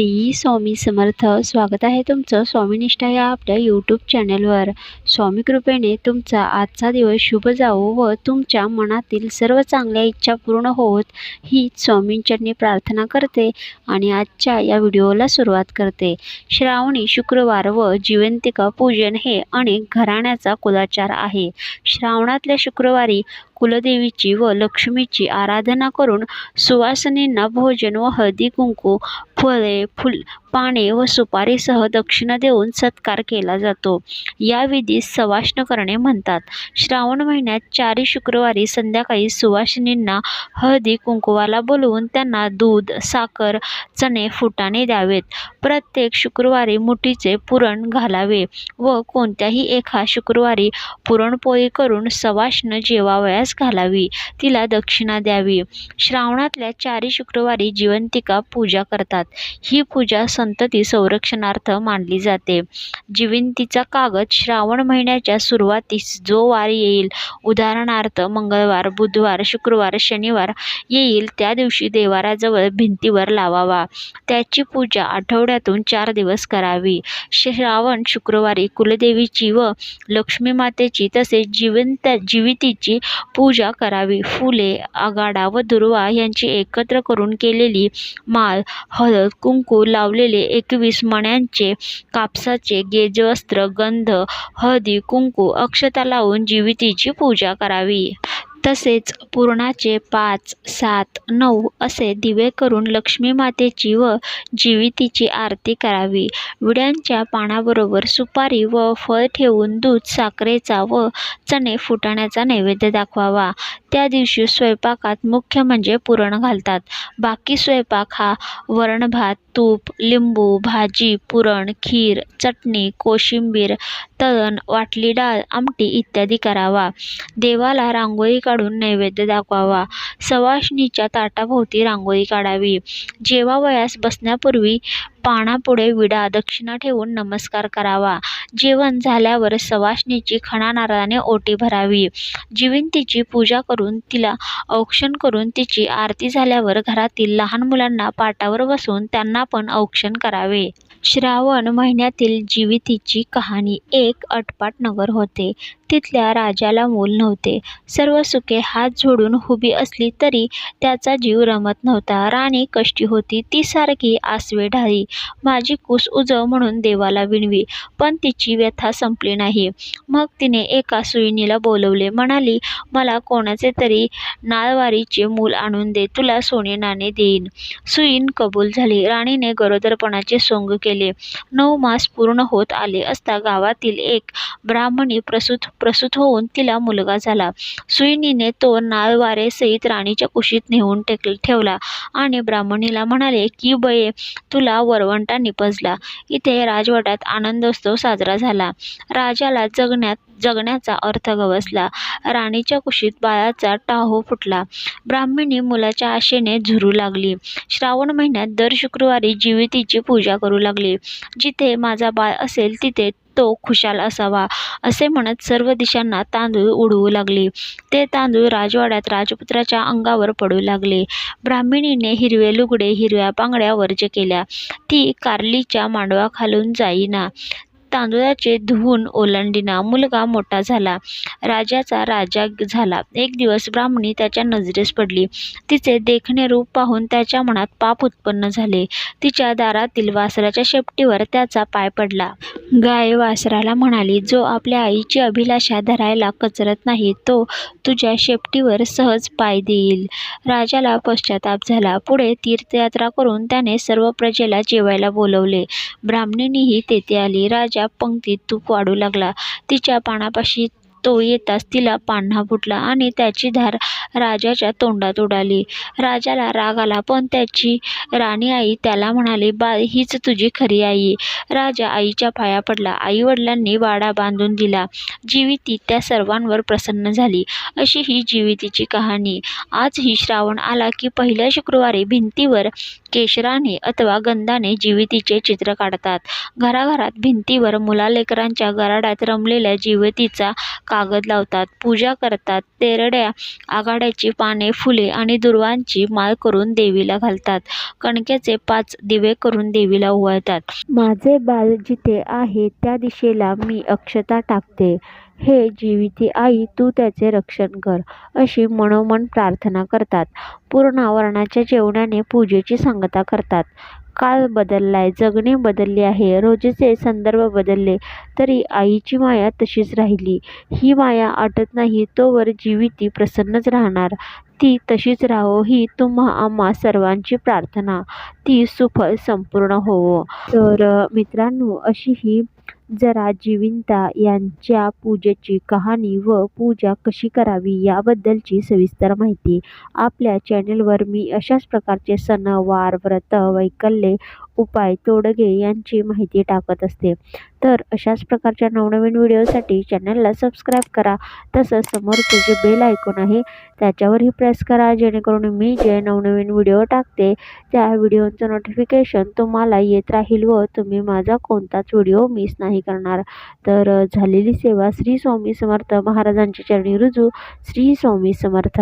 श्री स्वामी समर्थ. स्वागत आहे तुमचं स्वामीनिष्ठा या आपल्या यूट्यूब चॅनलवर स्वामी कृपेने तुमचा आजचा दिवस शुभ जावो व तुमच्या मनातील सर्व चांगल्या इच्छा पूर्ण होत ही स्वामींच्यांनी प्रार्थना करते आणि आजच्या या व्हिडिओला सुरुवात करते. श्रावणी शुक्रवार व जिवंतिका पूजन हे अनेक घराण्याचा कुलाचार आहे. श्रावणातल्या शुक्रवारी कुलदेवीची व लक्ष्मीची आराधना करून सुवासिनींना भोजन व हळदी कुंकू फळे फुल पाने व सुपारीसह दक्षिणा देऊन सत्कार केला जातो. या विधीस सवाष्ण करणे म्हणतात. श्रावण महिन्यात चारी शुक्रवारी संध्याकाळी सुवासिनींना हळदी कुंकवाला बोलवून त्यांना दूध साखर चणे फुटाणे द्यावेत. प्रत्येक शुक्रवारी मुठीचे पुरण घालावे व कोणत्याही एका शुक्रवारी पुरणपोळी करून सवाष्ण जेवावयास घालावी. तिला दक्षिणा द्यावी. श्रावणातल्या चारी शुक्रवारी जिवंतिका पूजा करतात. ही पूजा संतती संरक्षणार्थ मानली जाते. जिवंतीचा कागद श्रावण महिन्याच्या सुरुवातीस जो वार येईल उदाहरणार्थ मंगळवार बुधवार शुक्रवार शनिवार येईल त्या दिवशी देवाराजवळ भिंतीवर लावावा. त्याची पूजा आठवड्यातून चार दिवस करावी. श्रावण शुक्रवारी कुलदेवीची व लक्ष्मी मातेची तसेच जिवंत जिवितीची पूजा करावी. फुले आगाडा व दुर्वा यांची एकत्र करून केलेली माळ हळद कुंकू लावलेले एकवीस मण्यांचे कापसाचे गेजवस्त्र गंध हळदी कुंकू अक्षता लावून जिवितीची पूजा करावी. तसेच पुरणाचे पाच सात नऊ असे दिवे करून लक्ष्मी मातेची व जिवितीची आरती करावी. विड्यांच्या पानाबरोबर सुपारी व फळ ठेवून दूध साखरेचा व चणे फुटाण्याचा नैवेद्य दाखवावा. त्या दिवशी स्वयंपाकात मुख्य म्हणजे पुरण घालतात. बाकी स्वयंपाक हा वरणभात तूप लिंबू भाजी पुरण खीर चटणी कोशिंबीर तळण वाटली डाळ आमटी इत्यादी करावा. देवाला रांगोळी काढून नैवेद्य दाखवावा. सवाष्णीच्या ताटाभोवती रांगोळी काढावी. जेवावयास बसण्यापूर्वी पानापुढे विडा दक्षिणा ठेवून नमस्कार करावा. जेवण झाल्यावर सवाष्णीची खणानाराने ओटी भरावी. जिवंतीची पूजा करून तिला औक्षण करून तिची आरती झाल्यावर घरातील लहान मुलांना पाटावर बसून त्यांना पण औक्षण करावे. श्रावण महिन्यातील जिवितीची कहाणी एक अटपाट नगर होते. तिथल्या राजाला मूल नव्हते. सर्व सुखे हात जोडून उभी असली तरी त्याचा जीव रमत नव्हता. राणी कष्टी होती ती सारखी आसवे ढाळी. माझी कूस उजव म्हणून देवाला विणवी पण तिची व्यथा संपली नाही मग तिने एका सुईणीला बोलवले म्हणाली मला कोणाचे तरी नाळवारीचे मूल आणून दे तुला सोने नाणे देईन सुईण कबूल झाली. राणीने गरोदरपणाचे सोंग केले. नऊ मास पूर्ण होत आले असता गावातील एक ब्राह्मणी प्रसूत प्रसूत होऊन तिला मुलगा झाला. सुईणीने तो नाळवारे सहित राणीच्या कुशीत नेऊन टेक ठेवला आणि ब्राह्मणीला म्हणाले की बये तुला वरवंटा निपजला. इथे राजवटात आनंदोत्सव साजरा झाला. राजाला जगण्यात जगण्याचा अर्थ गवसला. राणीच्या कुशीत बाळाचा टाहो फुटला. ब्राह्मणी मुलाच्या आशेने झुरू लागली. श्रावण महिन्यात दर शुक्रवारी जीवितीची पूजा करू लागली. जिथे माझा बाळ असेल तिथे तो खुशाल असावा असे म्हणत सर्व दिशांना तांदूळ उडवू लागली. ते तांदूळ राजवाड्यात राजपुत्राच्या अंगावर पडू लागले. ब्राह्मिणीने हिरवे लुगडे हिरव्या बांगड्या वर्ज केल्या. ती कारलीच्या मांडवाखालून जाईना. तांदुळाचे धुवून ओलांडिना मुलगा मोठा झाला. राजाचा राजा झाला. एक दिवस ब्राह्मणी त्याच्या नजरेस पडली. तिचे देखणे रूप पाहून त्याच्या मनात पाप उत्पन्न झाले. तिच्या दारातील वासराच्या शेपटीवर त्याचा पाय पडला. गाय वासराला म्हणाली जो आपल्या आईची अभिलाषा धरायला कचरत नाही तो तुझ्या शेपटीवर सहज पाय देईल. राजाला पश्चाताप झाला. पुढे तीर्थयात्रा करून त्याने सर्व प्रजेला जेवायला बोलवले. ब्राह्मणीनीही तेथे आली. राजा पंक्तीत तूप वाढू लागला. तिच्या पानापाशी तो येताच तिला पान्हा फुटला आणि त्याची धार राजाच्या तोंडात उडाली. राजाला राग आला पण त्याची राणी आई त्याला म्हणाली बा हीच तुझी खरी आई. राजा आईच्या पाया पडला. आई वडिलांनी वाडा बांधून दिला. जिविती त्या सर्वांवर प्रसन्न झाली. अशी ही जिवितीची कहाणी. आज ही श्रावण आला की पहिल्या शुक्रवारी भिंतीवर केशराने अथवा गंधाने जिवितीचे चित्र काढतात. घराघरात भिंतीवर मुलालेकरांच्या गराडात रमलेल्या जीवितीचा कागद लावतात पूजा करतात तेरड्या आघाड्याची पाने फुले आणि दुर्वांची माळ करून देवीला घालतात. कणकेचे पाच दिवे करून देवीला ओवाळतात माझे बाल जिथे आहे त्या दिशेला मी अक्षता टाकते. हे जीविती आई तू त्याचे रक्षण कर अशी मनोमन प्रार्थना करतात. पूर्ण वर्णाच्या जेवणाने पूजेची सांगता करतात. काळ बदललाय जगणे बदलले आहे रोजचे संदर्भ बदलले तरी आईची माया तशीच राहिली. ही माया आटत नाही तोवर जीविती प्रसन्नच राहणार. ती तशीच राहो ही तुम्हा आम्हा सर्वांची प्रार्थना. ती सुफल संपूर्ण होवो. तर मित्रांनो अशी ही जरा जिविंता यांच्या पूजेची कहाणी व पूजा कशी करावी याबद्दलची सविस्तर माहिती आपल्या चॅनेलवर मी अशाच प्रकारचे सण वार व्रत वैकल्ये उपाय तोडगे यांची माहिती टाकत असते. तर अशाच प्रकारच्या नवनवीन व्हिडिओसाठी चॅनलला सबस्क्राईब करा. तसंच समोरचे जे बेल ऐकून आहे त्याच्यावरही प्रेस करा. जेणेकरून मी जे नवनवीन व्हिडिओ टाकते त्या व्हिडिओचं नोटिफिकेशन तुम्हाला येत राहील व तुम्ही माझा कोणताच व्हिडिओ मिस नाही करणार. तर झालेली सेवा श्री स्वामी समर्थ महाराजांच्या चरणी रुजू. श्री स्वामी समर्थ.